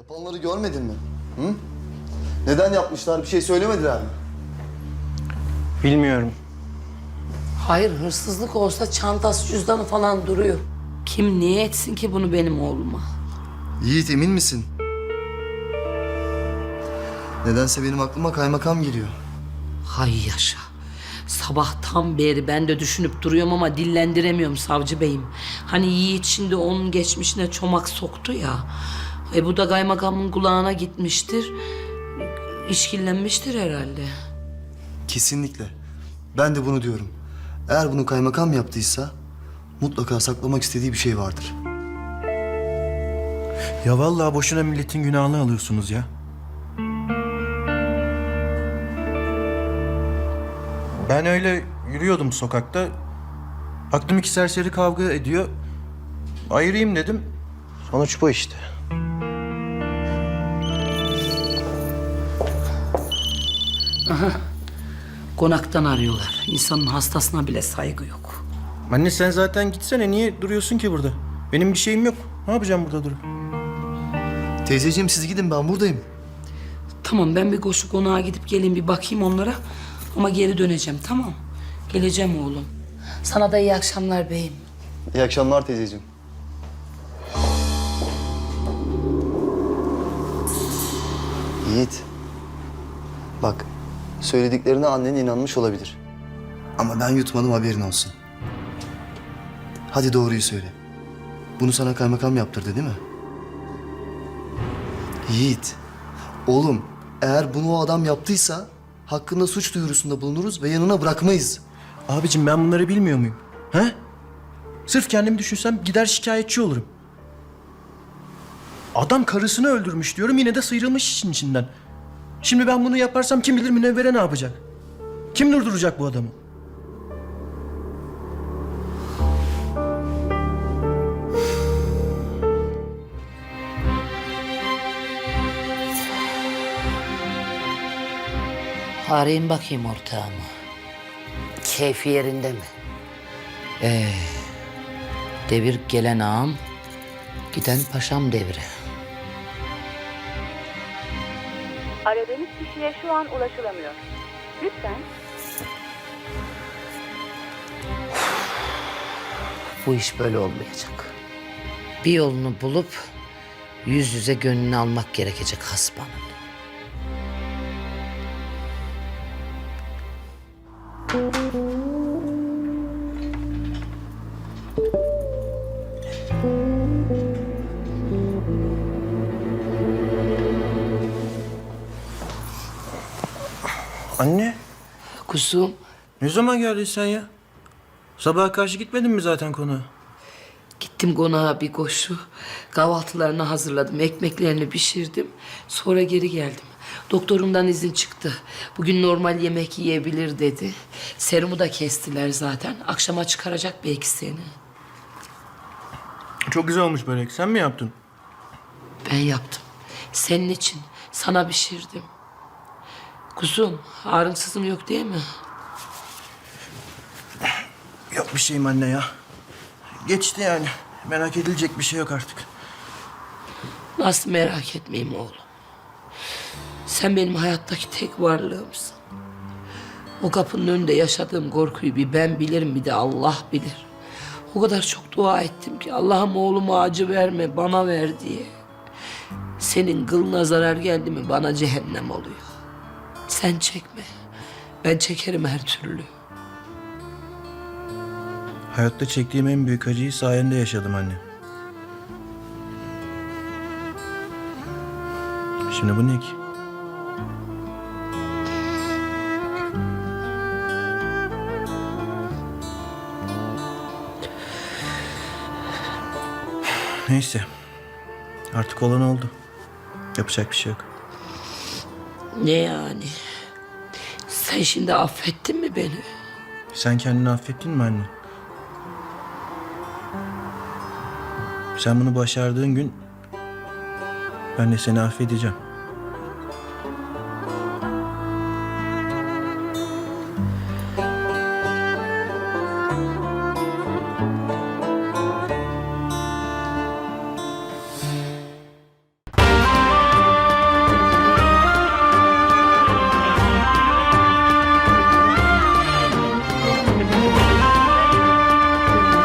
Yapanları görmedin mi? Hı? Neden yapmışlar? Bir şey söylemediler mi? Bilmiyorum. Hayır hırsızlık olsa çantası cüzdanı falan duruyor. Kim niye etsin ki bunu benim oğluma? Yiğit emin misin? Nedense benim aklıma kaymakam geliyor. Hay yaşa. Sabahtan beri ben de düşünüp duruyorum ama dillendiremiyorum savcı beyim. Hani Yiğit şimdi onun geçmişine çomak soktu ya. E bu da kaymakamın kulağına gitmiştir. İşkillenmiştir herhalde. Kesinlikle. Ben de bunu diyorum. Eğer bunu kaymakam yaptıysa mutlaka saklamak istediği bir şey vardır. Ya vallahi boşuna milletin günahını alıyorsunuz ya. Ben öyle yürüyordum sokakta. Baktım iki serseri kavga ediyor. Ayırayım dedim. Sonuç bu işte. Konaktan arıyorlar. İnsanın hastasına bile saygı yok. Anne sen zaten gitsene. Niye duruyorsun ki burada? Benim bir şeyim yok. Ne yapacağım burada durup? Teyzeciğim siz gidin ben buradayım. Tamam ben bir koşu konağa gidip geleyim bir bakayım onlara. Ama geri döneceğim tamam. Geleceğim oğlum. Sana da iyi akşamlar beyim. İyi akşamlar teyzeciğim. Yiğit. Söylediklerine annen inanmış olabilir. Ama ben yutmadım haberin olsun. Hadi doğruyu söyle. Bunu sana kaymakam yaptırdı değil mi? Yiğit. Oğlum, eğer bunu o adam yaptıysa hakkında suç duyurusunda bulunuruz ve yanına bırakmayız. Abicim ben bunları bilmiyor muyum? He? Sırf kendimi düşünsem gider şikayetçi olurum. Adam karısını öldürmüş diyorum yine de sıyrılmış işin içinden. Şimdi ben bunu yaparsam kim bilir münevvere ne yapacak? Kim durduracak bu adamı? Arayayım bakayım ortağımı. Keyfi yerinde mi? Ee, devir gelen ağam, giden paşam devri. Aradığınız kişiye şu an ulaşılamıyor. Lütfen Bu iş böyle olmayacak. Bir yolunu bulup yüz yüze gönlünü almak gerekecek hasbanın. Anne Kuzum, ne zaman geldin sen ya? Sabaha karşı gitmedin mi zaten konağa? gittim konağa bir koşu. Kahvaltılarını hazırladım, ekmeklerini pişirdim. Sonra geri geldim. Doktorumdan izin çıktı. Bugün normal yemek yiyebilir dedi. Serumu da kestiler zaten. Akşama çıkaracak belki seni. Çok güzel olmuş börek. Sen mi yaptın? Ben yaptım. Senin için sana pişirdim. Kuzum, ağrımsızım yok değil mi? Yok bir şeyim anne ya. Geçti yani. Merak edilecek bir şey yok artık. Nasıl merak etmeyeyim oğlum. Sen benim hayattaki tek varlığımsın. O kapının önünde yaşadığım korkuyu bir ben bilirim bir de Allah bilir. O kadar çok dua ettim ki Allah'ım oğluma acı verme bana ver diye. Senin kılına zarar geldi mi bana cehennem oluyor. Sen çekme. Ben çekerim her türlü. Hayatta çektiğim en büyük acıyı sayende yaşadım anne. Şimdi bu ne ki? Neyse. Artık olan oldu. Yapacak bir şey yok. Ne yani? Sen şimdi affettin mi beni? Sen kendini affettin mi anne? Sen bunu başardığın gün ben de seni affedeceğim.